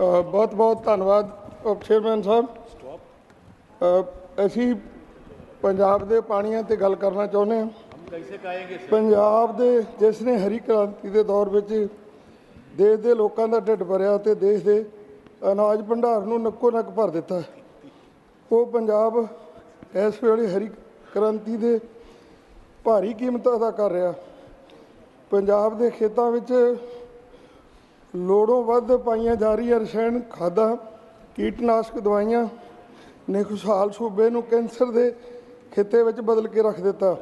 ਬਹੁਤ ਬਹੁਤ ਧੰਨਵਾਦ ਚੇਅਰਮੈਨ ਸਾਹਿਬ। ਅਸੀਂ ਪੰਜਾਬ ਦੇ ਪਾਣੀਆਂ ਤੇ ਗੱਲ ਕਰਨਾ ਚਾਹੁੰਦੇ ਹਾਂ। ਪੰਜਾਬ ਦੇ ਜਿਸ ਨੇ ਹਰੀ ਕ੍ਰਾਂਤੀ ਦੇ ਦੌਰ ਵਿੱਚ ਦੇਸ਼ ਦੇ ਲੋਕਾਂ ਦਾ ਢਿੱਡ ਭਰਿਆ ਤੇ ਦੇਸ਼ ਦੇ ਅਨਾਜ ਭੰਡਾਰ ਨੂੰ ਨੱਕੋ ਨੱਕ ਭਰ ਦਿੱਤਾ। ਉਹ ਪੰਜਾਬ ਇਸ ਵੇਲੇ ਹਰੀ ਕ੍ਰਾਂਤੀ ਦੇ ਭਾਰੀ ਕੀਮਤ ਅਦਾ ਕਰ ਰਿਹਾ। ਪੰਜਾਬ ਦੇ ਖੇਤਾਂ ਵਿੱਚ ਲੋੜੋਂ ਵੱਧ ਪਾਈਆਂ ਜਾ ਰਹੀਆਂ ਰਸਾਇਣ ਖਾਦਾਂ, ਕੀਟਨਾਸ਼ਕ ਦਵਾਈਆਂ ਨੇ ਖੁਸ਼ਹਾਲ ਸੂਬੇ ਨੂੰ ਕੈਂਸਰ ਦੇ ਖਿੱਤੇ ਵਿੱਚ ਬਦਲ ਕੇ ਰੱਖ ਦਿੱਤਾ।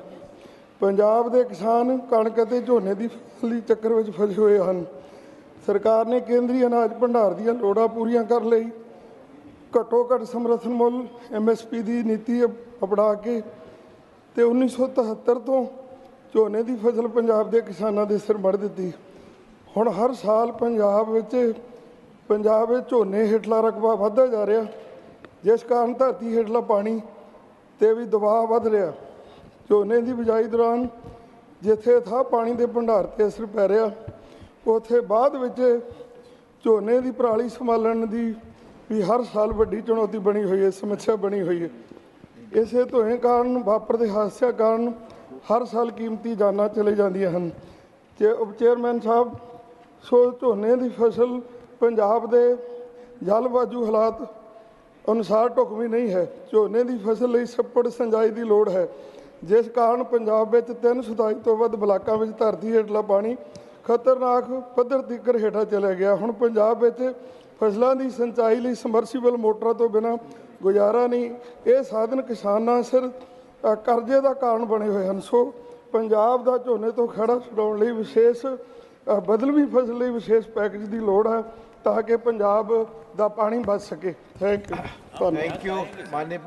ਪੰਜਾਬ ਦੇ ਕਿਸਾਨ ਕਣਕ ਅਤੇ ਝੋਨੇ ਦੀ ਫਸਲੀ ਚੱਕਰ ਵਿੱਚ ਫਸੇ ਹੋਏ ਹਨ। ਸਰਕਾਰ ਨੇ ਕੇਂਦਰੀ ਅਨਾਜ ਭੰਡਾਰ ਦੀਆਂ ਲੋੜਾਂ ਪੂਰੀਆਂ ਕਰਨ ਲਈ ਘੱਟੋ ਘੱਟ ਸਮਰਥਨ ਮੁੱਲ ਐਮਐਸਪੀ ਦੀ ਨੀਤੀ ਅਪ- ਅਪਣਾ ਕੇ ਤੇ 1973 ਤੋਂ ਝੋਨੇ ਦੀ ਫਸਲ ਪੰਜਾਬ ਦੇ ਕਿਸਾਨਾਂ ਦੇ ਸਿਰ ਮੜ ਦਿੱਤੀ। ਹੁਣ ਹਰ ਸਾਲ ਪੰਜਾਬ ਵਿੱਚ ਪੰਜਾਬ ਵਿੱਚ ਝੋਨੇ ਹੇਠਲਾ ਰਕਬਾ ਵੱਧਦਾ ਜਾ ਰਿਹਾ। ਜਿਸ ਕਾਰਨ ਧਰਤੀ ਹੇਠਲਾ ਪਾਣੀ ਤੇ ਵੀ ਦਬਾਅ ਵੱਧ ਰਿਹਾ। ਝੋਨੇ ਦੀ ਬਿਜਾਈ ਦੌਰਾਨ ਜਿੱਥੇ ਥਾਂ ਪਾਣੀ ਦੇ ਭੰਡਾਰ ਤੇ ਅਸਰ ਪੈ ਰਿਹਾ, ਉੱਥੇ ਬਾਅਦ ਵਿੱਚ ਝੋਨੇ ਦੀ ਪਰਾਲੀ ਸੰਭਾਲਣ ਦੀ ਵੀ ਹਰ ਸਾਲ ਵੱਡੀ ਚੁਣੌਤੀ ਬਣੀ ਹੋਈ ਹੈ, ਸਮੱਸਿਆ ਬਣੀ ਹੋਈ ਹੈ। ਇਸੇ ਧੋਏ ਕਾਰਨ, ਵਾਪਰਦੇ ਹਾਦਸਿਆਂ ਕਾਰਨ ਹਰ ਸਾਲ ਕੀਮਤੀ ਜਾਨਾਂ ਚਲੇ ਜਾਂਦੀਆਂ ਹਨ। ਤੇ ਉਪ ਚੇਅਰਮੈਨ ਸਾਹਿਬ ਸੋ ਝੋਨੇ ਦੀ ਫਸਲ ਪੰਜਾਬ ਦੇ ਜਲਵਾਯੂ ਹਾਲਾਤ ਅਨੁਸਾਰ ਢੁਕਵੀਂ ਨਹੀਂ ਹੈ। ਝੋਨੇ ਦੀ ਫਸਲ ਲਈ ਛੱਪੜ ਸਿੰਜਾਈ ਦੀ ਲੋੜ ਹੈ। ਜਿਸ ਕਾਰਨ ਪੰਜਾਬ ਵਿੱਚ 327 ਤੋਂ ਵੱਧ ਬਲਾਕਾਂ ਵਿੱਚ ਧਰਤੀ ਹੇਠਲਾ ਪਾਣੀ ਖਤਰਨਾਕ ਪੱਧਰ ਤੀਕਰ ਹੇਠਾਂ ਚਲਾ ਗਿਆ। ਹੁਣ ਪੰਜਾਬ ਵਿੱਚ ਫਸਲਾਂ ਦੀ ਸਿੰਚਾਈ ਲਈ ਸਮਰਸੀਬਲ ਮੋਟਰਾਂ ਤੋਂ ਬਿਨਾਂ ਗੁਜ਼ਾਰਾ ਨਹੀਂ। ਇਹ ਸਾਧਨ ਕਿਸਾਨਾਂ ਸਿਰ ਕਰਜ਼ੇ ਦਾ ਕਾਰਨ ਬਣੇ ਹੋਏ ਹਨ। ਸੋ ਪੰਜਾਬ ਦਾ ਝੋਨੇ ਤੋਂ ਖੜਾ ਛਡਾਉਣ ਲਈ ਵਿਸ਼ੇਸ਼ ਬਦਲਵੀਂ ਫਸਲ ਲਈ ਵਿਸ਼ੇਸ਼ ਪੈਕੇਜ ਦੀ ਲੋੜ ਹੈ ਤਾਂ ਕਿ ਪੰਜਾਬ ਦਾ ਪਾਣੀ ਬਚ ਸਕੇ। ਥੈਂਕ ਯੂ ਧੰਨਵਾਦ ਥੈਂਕ ਯੂ ਮਾਨਯ